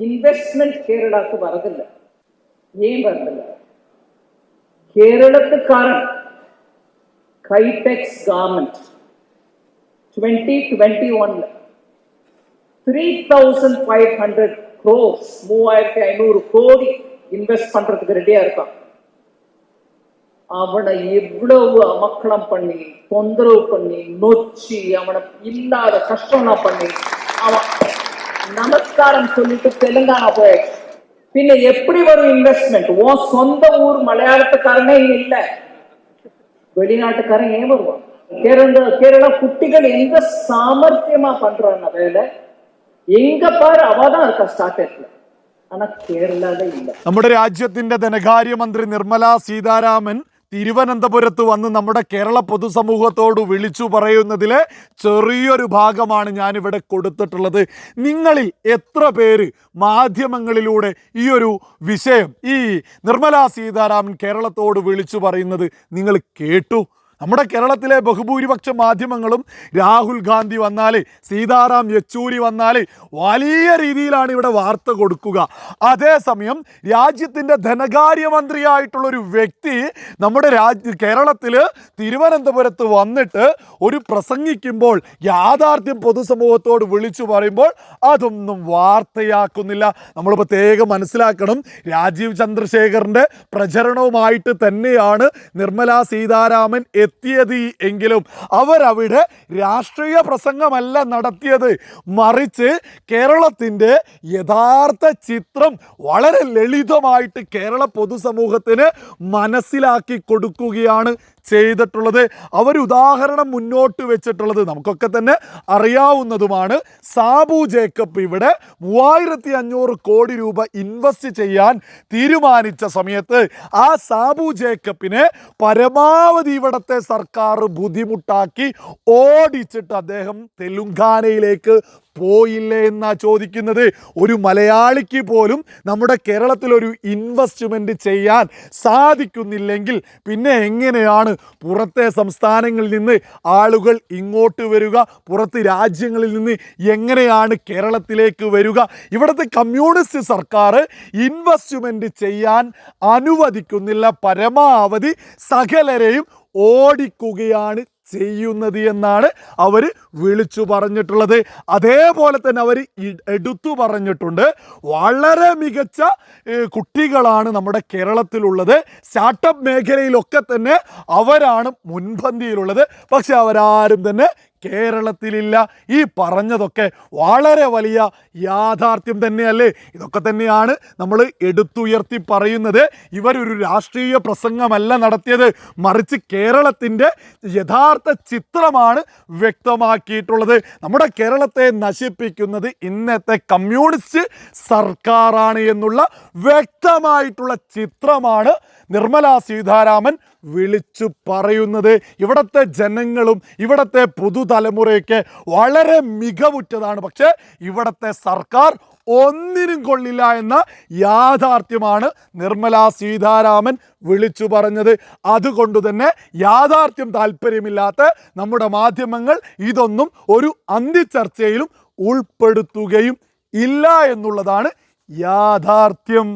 Investment கேரளாக்கு வரதில்லை. ஏன் வரதில்லை? கேரளத்துக்காரன் கைடெக்ஸ் கார்மெண்ட் டுவெண்ட்டி டுவெண்ட்டி ஒன்ல three thousand five hundred crores மூவாயிரத்தி ஐநூறு கோடி இன்வெஸ்ட் பண்றதுக்கு ரெடியா இருக்கான். அவனை எவ்வளவு அமக்களம் பண்ணி தொந்தரவு பண்ணி நொச்சி அவனை இல்லாத கஷ்டம்லாம் பண்ணி அவன் நமஸ்காரம் சொல்லிட்டு தெலுங்கானா போயாச்சு பின்ன எப்படி வரும் இன்வெஸ்ட்மெண்ட் உன் சொந்த ஊர் மலையாளத்துக்காரனே இங்க இல்ல வெளிநாட்டுக்காரன் ஏன் வருவான் கேரள கேரளா குட்டிகள் எங்க சாமர்த்தியமா பண்றாங்க வேலை எங்க பாரு அவதான் இருக்கா ஸ்டார்டர்ல ஆனா கேரளால இல்ல നമ്മുടെ രാജ്യത്തിന്റെ ധനകാര്യമന്ത്രി നിർമ്മല സീതാരാമൻ തിരുവനന്തപുരത്ത് വന്ന് നമ്മുടെ കേരള പൊതുസമൂഹത്തോട് വിളിച്ചു പറയുന്നതിലെ ചെറിയൊരു ഭാഗമാണ് ഞാനിവിടെ കൊടുത്തിട്ടുള്ളത്. നിങ്ങളിൽ എത്ര പേര് മാധ്യമങ്ങളിലൂടെ ഈ ഒരു വിഷയം ഈ നിർമ്മലാ സീതാരാമൻ കേരളത്തോട് വിളിച്ചു പറയുന്നത് നിങ്ങൾ കേട്ടു? നമ്മുടെ കേരളത്തിലെ ബഹുഭൂരിപക്ഷ മാധ്യമങ്ങളും രാഹുൽ ഗാന്ധി വന്നാൽ സീതാറാം യെച്ചൂരി വന്നാൽ വലിയ രീതിയിലാണ് ഇവിടെ വാർത്ത കൊടുക്കുക. അതേസമയം രാജ്യത്തിന്റെ ധനകാര്യമന്ത്രിയായിട്ടുള്ളൊരു വ്യക്തി നമ്മുടെ രാജ്യ കേരളത്തിൽ തിരുവനന്തപുരത്ത് വന്നിട്ട് ഒരു പ്രസംഗിക്കുമ്പോൾ യാഥാർത്ഥ്യം പൊതുസമൂഹത്തോട് വിളിച്ചു പറയുമ്പോൾ അതൊന്നും വാർത്തയാക്കുന്നില്ല. നമ്മൾ പ്രത്യേകം മനസ്സിലാക്കണം രാജീവ് ചന്ദ്രശേഖറിന്റെ പ്രചരണവുമായിട്ട് തന്നെയാണ് നിർമ്മല സീതാരാമൻ എത്തിയത് എങ്കിലും അവരവിടെ രാഷ്ട്രീയ പ്രസംഗമല്ല നടത്തിയത്. മറിച്ച് കേരളത്തിന്റെ യഥാർത്ഥ ചിത്രം വളരെ ലളിതമായിട്ട് കേരള പൊതുസമൂഹത്തിന് മനസ്സിലാക്കി കൊടുക്കുകയാണ് ചെയ്തിട്ടുള്ളത്. അവർ ഉദാഹരണം മുന്നോട്ട് വെച്ചിട്ടുള്ളത് നമുക്കൊക്കെ തന്നെ അറിയാവുന്നതുമാണ്. സാബു ജേക്കബ് ഇവിടെ മൂവായിരത്തി അഞ്ഞൂറ് കോടി രൂപ ഇൻവെസ്റ്റ് ചെയ്യാൻ തീരുമാനിച്ച സമയത്ത് ആ സാബു ജേക്കബിനെ പരമാവധി ഇവിടത്തെ സർക്കാർ ബുദ്ധിമുട്ടാക്കി ഓടിച്ചിട്ട് അദ്ദേഹം തെലുങ്കാനയിലേക്ക് പോയില്ലേ എന്നാ ചോദിക്കുന്നത്. ഒരു മലയാളിക്ക് പോലും നമ്മുടെ കേരളത്തിൽ ഒരു ഇൻവെസ്റ്റ്മെന്റ് ചെയ്യാൻ സാധിക്കുന്നില്ലെങ്കിൽ പിന്നെ എങ്ങനെയാണ് പുറത്തെ സംസ്ഥാനങ്ങളിൽ നിന്ന് ആളുകൾ ഇങ്ങോട്ട് വരിക പുറത്ത് രാജ്യങ്ങളിൽ നിന്ന് എങ്ങനെയാണ് കേരളത്തിലേക്ക് വരിക. ഇവിടുത്തെ കമ്മ്യൂണിസ്റ്റ് സർക്കാർ ഇൻവെസ്റ്റ്മെന്റ് ചെയ്യാൻ അനുവദിക്കുന്നില്ല. പരമാവധി സകലരെയും ഓടിക്കുകയാണ് ചെയ്യുന്നത് എന്നാണ് അവർ വിളിച്ചു പറഞ്ഞിട്ടുള്ളത്. അതേപോലെ തന്നെ അവർ എടുത്തു പറഞ്ഞിട്ടുണ്ട്. വളരെ മികച്ച കുട്ടികളാണ് നമ്മുടെ കേരളത്തിലുള്ളത്. സ്റ്റാർട്ടപ്പ് മേഖലയിലൊക്കെ തന്നെ അവരാണ് മുൻപന്തിയിലുള്ളത്. പക്ഷെ അവരാരും തന്നെ കേരളത്തിലില്ല. ഈ പറഞ്ഞതൊക്കെ വളരെ വലിയ യാഥാർത്ഥ്യം തന്നെയല്ലേ? ഇതൊക്കെ തന്നെയാണ് നമ്മൾ എടുത്തുയർത്തി പറയുന്നത്. ഇവരൊരു രാഷ്ട്രീയ പ്രസംഗമല്ല നടത്തിയത്. മറിച്ച് കേരളത്തിന്റെ യഥാർത്ഥ ചിത്രമാണ് വ്യക്തമാക്കിയിട്ടുള്ളത്. നമ്മുടെ കേരളത്തെ നശിപ്പിക്കുന്നത് ഇന്നത്തെ കമ്മ്യൂണിസ്റ്റ് സർക്കാരാണ് എന്നുള്ള വ്യക്തമായിട്ടുള്ള ചിത്രമാണ് നിർമ്മല സീതാരാമൻ വിളിച്ചു പറയുന്നത്. ഇവിടുത്തെ ജനങ്ങളും ഇവിടുത്തെ പുതുതലമുറയൊക്കെ വളരെ മികവുറ്റതാണ്. പക്ഷേ ഇവിടുത്തെ സർക്കാർ ഒന്നിനും കൊള്ളില്ല എന്ന യാഥാർത്ഥ്യമാണ് നിർമ്മല സീതാരാമൻ വിളിച്ചു പറഞ്ഞത്. അതുകൊണ്ട് തന്നെ യാഥാർത്ഥ്യം താല്പര്യമില്ലാത്ത നമ്മുടെ മാധ്യമങ്ങൾ ഇതൊന്നും ഒരു അന്തിച്ചർച്ചയിലും ഉൾപ്പെടുത്തുകയും ഇല്ല എന്നുള്ളതാണ് യാഥാർത്ഥ്യം.